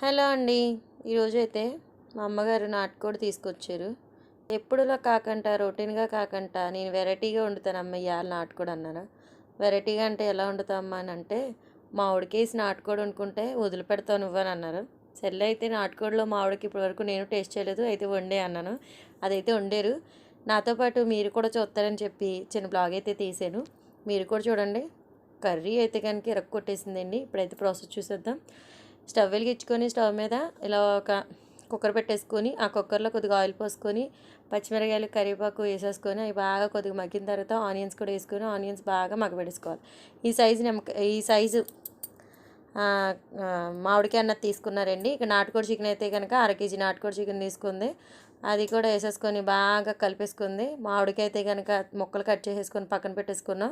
Hello అండి. ఈరోజు అయితే మా అమ్మగారు నాటుకోడి తీసుకొచ్చారు. ఎప్పుడులా కాకుండా రొటీన్గా కాకుండా నేను వెరైటీగా వండుతాను అమ్మ ఇవాళ నాటుకోడి అన్నారు? వెరైటీగా అంటే ఎలా వండుతామ్మా అని అంటే మామిడికేసి నాటుకోడి వండుకుంటే వదిలిపెడతావు నువ్వని అన్నారు. సెల్ అయితే నాటుకోడిలో మామిడికి ఇప్పటివరకు నేను టేస్ట్ చేయలేదు అయితే వండే అన్నాను. అదైతే వండారు. నాతో పాటు మీరు కూడా చూస్తారని చెప్పి చిన్న బ్లాగ్ అయితే తీసాను. మీరు కూడా చూడండి. కర్రీ అయితే కనుక ఇరక్కొట్టేసిందండి. ఇప్పుడైతే ప్రాసెస్ చూసేద్దాం. స్టవ్ వెలిగించుకొని స్టవ్ మీద ఇలా ఒక కుక్కర్ పెట్టేసుకొని ఆ కుక్కర్లో కొద్దిగా ఆయిల్ పోసుకొని పచ్చిమిరకాయలు కరివేపాకు వేసేసుకొని అవి బాగా కొద్దిగా మగ్గిన తర్వాత ఆనియన్స్ కూడా వేసుకొని ఆనియన్స్ బాగా మగ్గబెట్టేసుకోవాలి. ఈ సైజు నిమ్మకాయ ఈ సైజు మామిడికాయ అన్నది తీసుకున్నారండి. ఇక నాటుకోడి చికెన్ అయితే కనుక అర కేజీ నాటుకోడి చికెన్ తీసుకుంది. అది కూడా వేసేసుకొని బాగా కలిపేసుకుంది. మామిడికాయ అయితే కనుక ముక్కలు కట్ చేసేసుకొని పక్కన పెట్టేసుకున్నాం.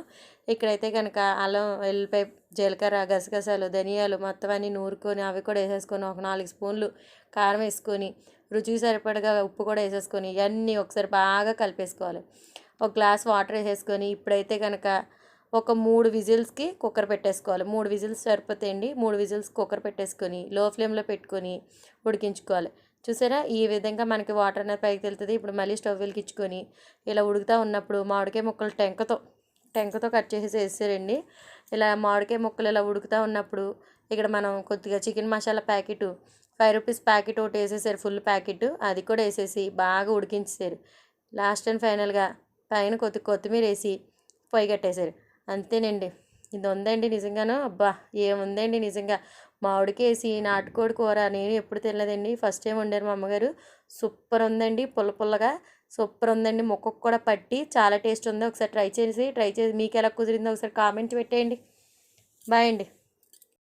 ఇక్కడైతే కనుక అల్లం ఎల్లిపాయ జీలకర్ర గసగసాలు ధనియాలు మొత్తం అన్నీ నూరుకొని అవి కూడా వేసేసుకొని ఒక నాలుగు స్పూన్లు కారం వేసుకొని రుచికి సరిపడగా ఉప్పు కూడా వేసేసుకొని ఇవన్నీ ఒకసారి బాగా కలిపేసుకోవాలి. ఒక గ్లాస్ వాటర్ వేసేసుకొని ఇప్పుడైతే కనుక ఒక మూడు విజిల్స్కి కుక్కర్ పెట్టేసుకోవాలి. మూడు విజిల్స్ సరిపోతాయండి మూడు విజిల్స్ కుక్కర్ పెట్టేసుకొని లో ఫ్లేమ్లో పెట్టుకొని ఉడికించుకోవాలి. చూసారా? ఈ విధంగా మనకి వాటర్ అనేది పైకి వెళ్తుంది ఇప్పుడు మళ్ళీ స్టవ్ వెలికించుకొని ఇలా ఉడుకుతూ ఉన్నప్పుడు మామిడికాయ ముక్కలు టెంకతో టెంకతో కట్ చేసి వేసారండి ఇలా మామిడికాయ ముక్కలు ఇలా ఉడుకుతూ ఉన్నప్పుడు ఇక్కడ మనం కొద్దిగా chicken masala packet five rupees packet ఒకటి వేసేసారు ఫుల్ ప్యాకెట్. అది కూడా వేసేసి బాగా ఉడికించేసారు లాస్ట్ అండ్ ఫైనల్గా పైన కొద్ది కొత్తిమీర వేసి పొయ్యి కట్టేశారు. అంతేనండి. ఇది ఉందండి నిజంగాను. అబ్బా! ఏముందండి నిజంగా. మామిడికేసి నాటుకోడి కూర నేను ఎప్పుడు తినలేదండి. ఫస్ట్ టైం వండారు మా అమ్మగారు. సూపర్ ఉందండి పుల్ల పుల్లగా. సూపర్ ఉందండి మొక్కకు కూడా పట్టి చాలా టేస్ట్ ఉంది ఒకసారి ట్రై చేసి ట్రై చేసి మీకు ఎలా కుదిరిందో ఒకసారి కామెంట్ పెట్టేయండి. బాయ్ అండి.